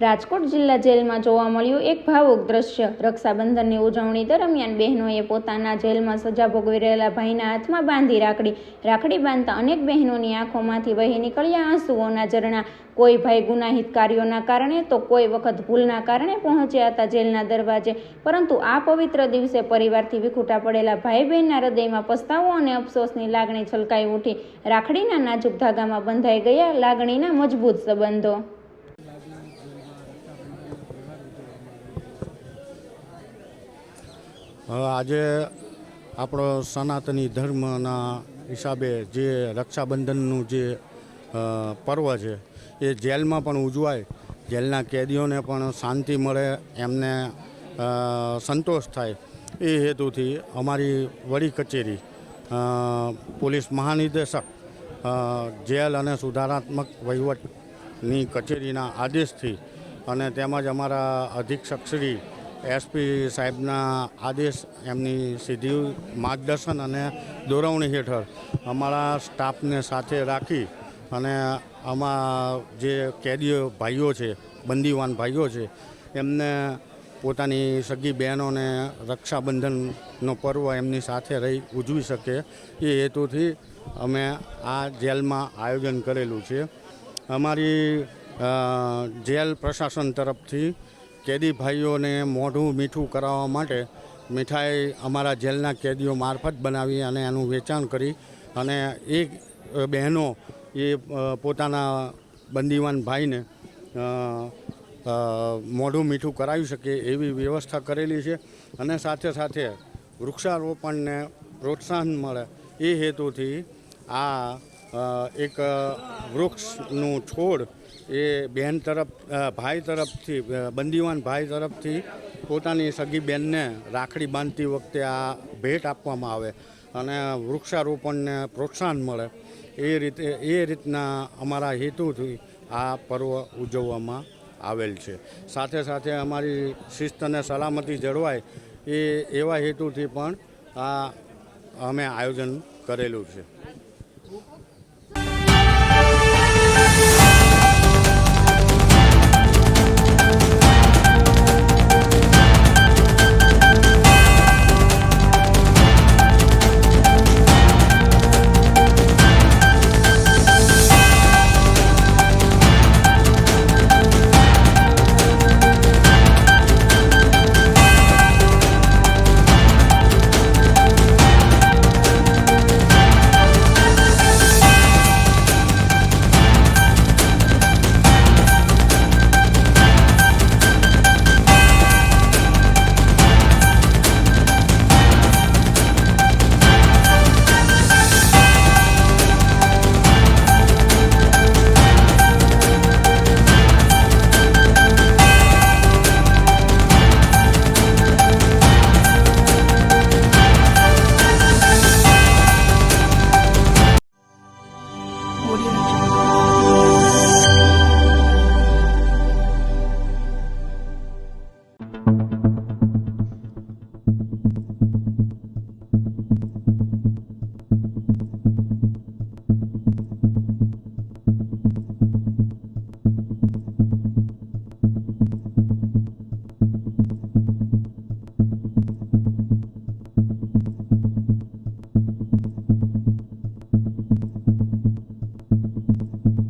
રાજકોટ જિલ્લા જેલમાં જોવા મળ્યું એક ભાવુક દ્રશ્ય. રક્ષાબંધનની ઉજવણી દરમિયાન બહેનોએ પોતાના જેલમાં સજા ભોગવી રહેલા ભાઈના હાથમાં બાંધી રાખડી. રાખડી બાંધતા અનેક બહેનોની આંખોમાંથી વહી નીકળ્યા આંસુઓના ઝરણા. કોઈ ભાઈ ગુનાહિત કાર્યોના કારણે તો કોઈ વખત ભૂલના કારણે પહોંચ્યા હતા જેલના દરવાજે. પરંતુ આ પવિત્ર દિવસે પરિવારથી વિખૂટા પડેલા ભાઈ બહેનના હૃદયમાં પસ્તાવો અને અફસોસની લાગણી છલકાઈ ઉઠી. રાખડીના નાજુક ધાગામાં બંધાઈ ગયા લાગણીના મજબૂત સંબંધો. આજે આપણો સનાતની ધર્મના હિસાબે જે રક્ષાબંધનનું જે પર્વ છે, એ જેલમાં પણ ઉજવાય. જેલના કેદીઓને પણ શાંતિ મળે, એમને સંતોષ થાય. એ હેતુથી અમારી વડી કચેરી પોલીસ મહાનિદેશક જેલ અને સુધારાત્મક વહીવટની કચેરીના આદેશથી અને તેમજ અમારા અધિક્ષક શ્રી એસપી સાહેબના આદેશ, એમની સીધી માર્ગદર્શન અને દોરવણી હેઠળ અમારા સ્ટાફને સાથે રાખી અને આમાં જે કેદીઓ ભાઈઓ છે, બંદીવાન ભાઈઓ છે, એમને પોતાની સગી બહેનોને રક્ષાબંધનનો પર્વ એમની સાથે રહી ઉજવી શકે એ હેતુથી અમે આ જેલમાં આયોજન કરેલું છે. અમારી જેલ પ્રશાસન તરફથી કેદી ભાઈઓને મોઢું મીઠું કરાવવા માટે મીઠાઈ અમારા જેલના કેદીઓ મારફત બનાવી અને એનું વેચાણ કરી અને એ બહેનો એ પોતાના બંદીવાન ભાઈને મોઢું મીઠું કરાવી શકે એવી વ્યવસ્થા કરેલી છે અને સાથે સાથે વૃક્ષારોપણને પ્રોત્સાહન મળે એ હેતુથી આ એક વૃક્ષનું છોડ એ બહેન તરફ ભાઈ તરફથી બંદીવાન ભાઈ તરફથી પોતાની સગી બહેનને રાખડી બાંધતી વખતે આ ભેટ આપવામાં આવે અને વૃક્ષારોપણને પ્રોત્સાહન મળે. એ રીતે, એ રીતના અમારા હેતુથી આ પર્વ ઉજવવામાં આવેલ છે. સાથે સાથે અમારી શિસ્ત અને સલામતી જળવાય એ, એવા હેતુથી પણ આ અમે આયોજન કરેલું છે.